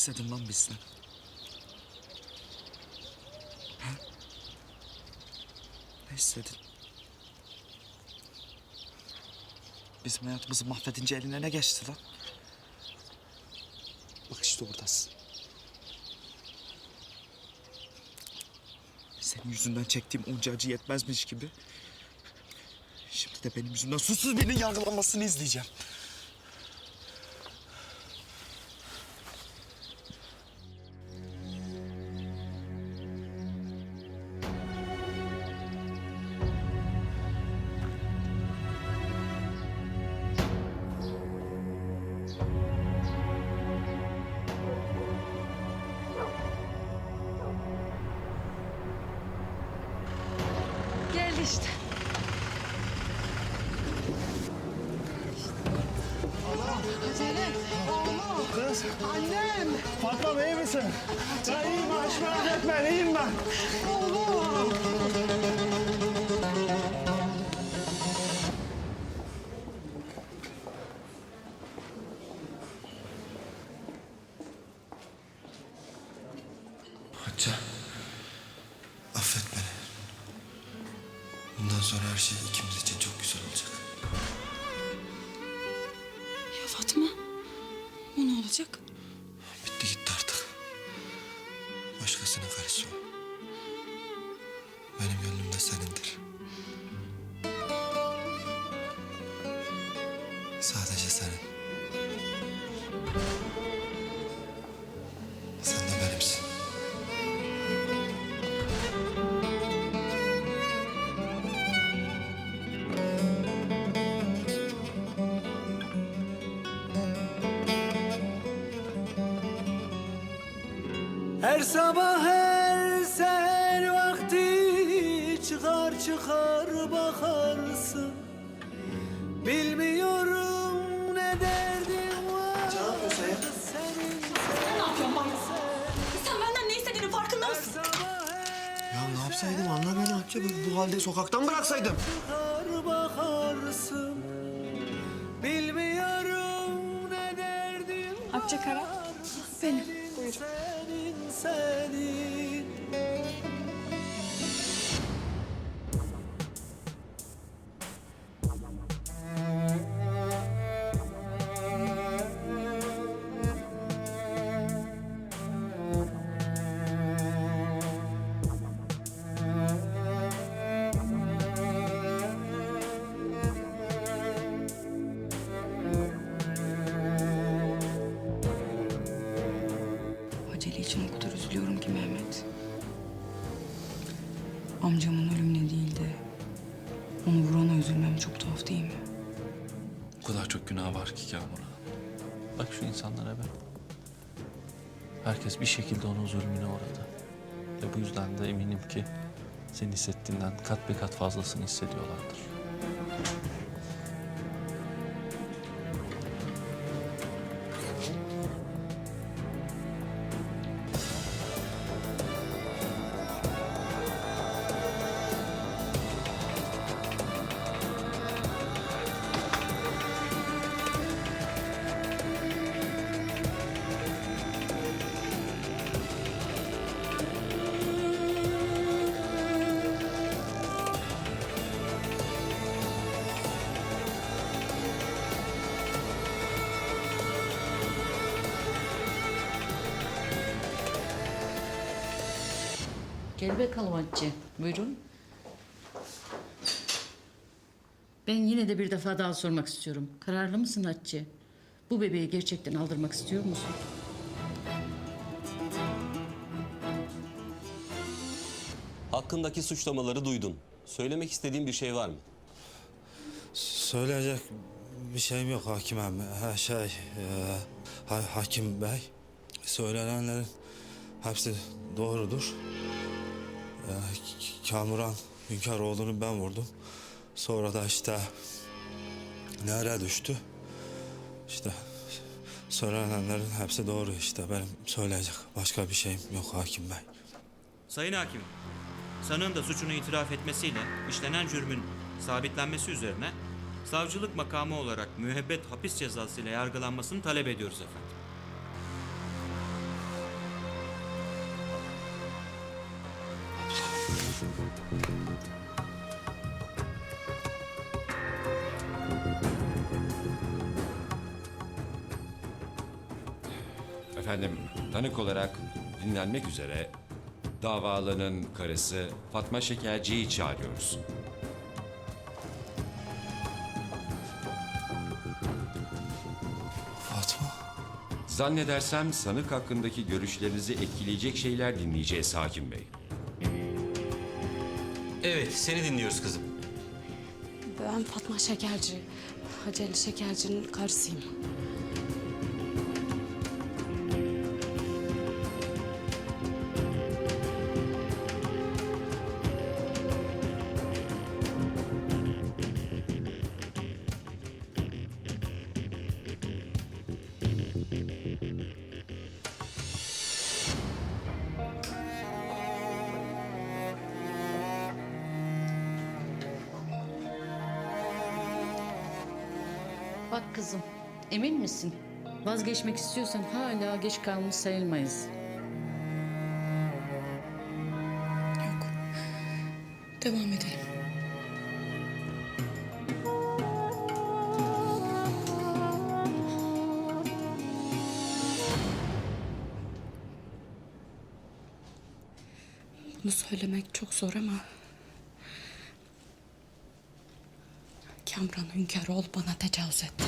istedin lan bizden? Ha? Ne istedin? Bizim hayatımızı mahvedince eline ne geçti lan? Bak işte oradasın. Senin yüzünden çektiğim onca acı yetmezmiş gibi. Şimdi de benim yüzümden susuz birinin yargılanmasını izleyeceğim. İşte. Hacer'im, oğlum, Kız, annem, Fatma iyi misin? Ben iyiyim, baş merak etme, iyiyim ben. oğlum. Hatice, sonra her şey ikimiz için çok güzel olacak. Ya Fatma? O ne olacak? Bitti gitti artık. Başkasının karısı o. Benim gönlüm de senindir. Sadece senin. Her sabah her seher vakti çıkar çıkar bakarsın. Bilmiyorum ne derdin var. Yapıyorsun ya? Senin, Ne yapıyorsun bak? Sen benden ne istediğinin farkında mısın? Ya ne yapsaydım anla beni Hatice. Bu, bu halde sokaktan bıraksaydım. çıkar bakarsın. Bilmiyorum ne derdin var. Hatice Kara, benim. Buyurun. Senin, Acele için o kadar üzülüyorum ki Mehmet. Amcamın ölümüne değil de onu vurana üzülmem çok tuhaf değil mi? O kadar çok günah var ki Kamuran. Bak şu insanlara be. Herkes bir şekilde onun zulmüne uğradı. Ve bu yüzden de eminim ki senin hissettiğinden kat be kat fazlasını hissediyorlardır. Gel bakalım Hatice. Buyurun. Ben yine de bir defa daha sormak istiyorum. Kararlı mısın Hatice? Bu bebeği gerçekten aldırmak istiyor musun? Hakkındaki suçlamaları duydun. Söylemek istediğin bir şey var mı? Söyleyecek bir şeyim yok hakimem. Her şey e, ha- hakim bey. Söylenenlerin hepsi doğrudur. E, K- Kamuran Hünkaroğlu'nu ben vurdum. Sonra da işte nereye düştü? İşte söylenenlerin hepsi doğru işte. Benim söyleyecek başka bir şeyim yok hakim bey. Sayın Hakim, sanığın da suçunu itiraf etmesiyle işlenen cürmün sabitlenmesi üzerine savcılık makamı olarak müebbet hapis cezası ile yargılanmasını talep ediyoruz efendim. Efendim, tanık olarak dinlenmek üzere davalının karısı Fatma Şekerci'yi çağırıyoruz. Fatma. Zannedersem sanık hakkındaki görüşlerinizi etkileyecek şeyler dinleyeceğiz hakim bey. Evet, seni dinliyoruz kızım. Ben Fatma Şekerci. Hacı Ali Şekerci'nin karısıyım. Bak kızım, emin misin? Vazgeçmek istiyorsan hala geç kalmış sayılmayız. Yok. Devam edelim. Bunu söylemek çok zor ama... Kamran Hünkaroğlu bana tecavüz etti.